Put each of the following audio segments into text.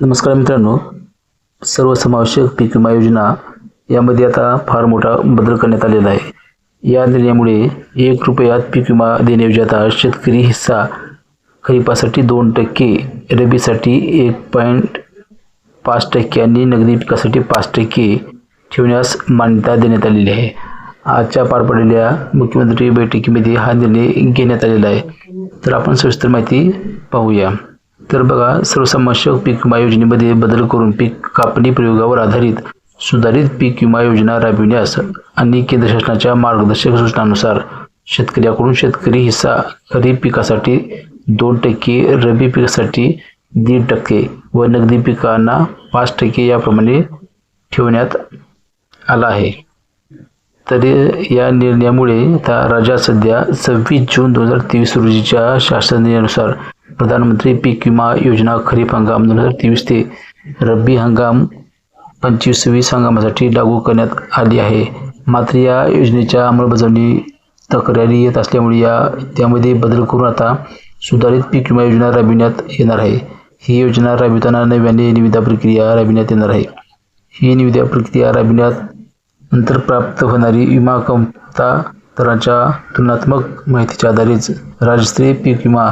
नमस्कार मित्रांनो. सर्वसमावेशक पीक विमा योजना यामध्ये आता फार मोठा बदल करण्यात आलेला आहे. या निर्णयामुळे एक रुपयात पीक विमा देण्याऐवजी आता शेतकरी हिस्सा खरीपासाठी दोन टक्के रबीसाठी एक पॉईंट पाच टक्के आणि नगदी पिकासाठी पाच टक्के ठेवण्यास मान्यता देण्यात आलेली आहे. आजच्या पार पडलेल्या मुख्यमंत्री बैठकीमध्ये हा निर्णय घेण्यात आलेला आहे. तर आपण सविस्तर माहिती पाहूया. तर बघा सर्वसमावेशक पीक विमा योजनेमध्ये बदल करून पीक कापणी प्रयोगावर आधारित सुधारित पीक विमा योजना राबविण्यास आणि केंद्र शासनाच्या मार्गदर्शक सूचनानुसार शेतकऱ्याकडून शेतकरी हिस्सा खरीप पिकासाठी दोन टक्के रबी पिकासाठी दीड टक्के व नगदी पिकांना पाच टक्के याप्रमाणे ठेवण्यात आला आहे. तरी या निर्णयामुळे आता राज्यात सध्या सव्वीस जून दोन हजार तेवीस रोजीच्या शासन निर्णयानुसार प्रधानमंत्री पीक विमा योजना खरीप हंगाम दोन हजार तेवीस ते रब्बी हंगाम पंचवीस सव्वीस हंगामासाठी लागू करण्यात आली आहे. मात्र या योजनेच्या अंमलबजावणी तक्रारी येत असल्यामुळे या त्यामध्ये बदल करून आता सुधारित पीक विमा योजना राबविण्यात येणार आहे. ही योजना राबविताना नव्याने निविदा प्रक्रिया राबविण्यात येणार आहे. ही निविदा प्रक्रिया राबविण्यात नंतर प्राप्त होणारी विमा कमता दराच्या तुलनात्मक माहितीच्या आधारेच राज्यस्तरीय पीक विमा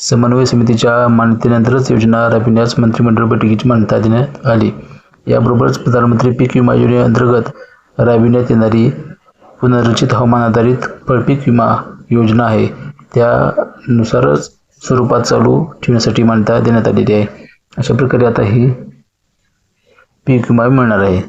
समन्वय समितीच्या मान्यतेनंतरच योजना राबविण्यास मंत्रिमंडळ बैठकीची मान्यता देण्यात आली. याबरोबरच प्रधानमंत्री पीक विमा योजनेअंतर्गत राबविण्यात येणारी पुनर्रचित हवामान आधारित फळपीक विमा योजना आहे. त्यानुसारच स्वरूपात चालू ठेवण्यासाठी मान्यता देण्यात आलेली आहे. अशा प्रकारे आता ही पीक विमा मिळणार आहे.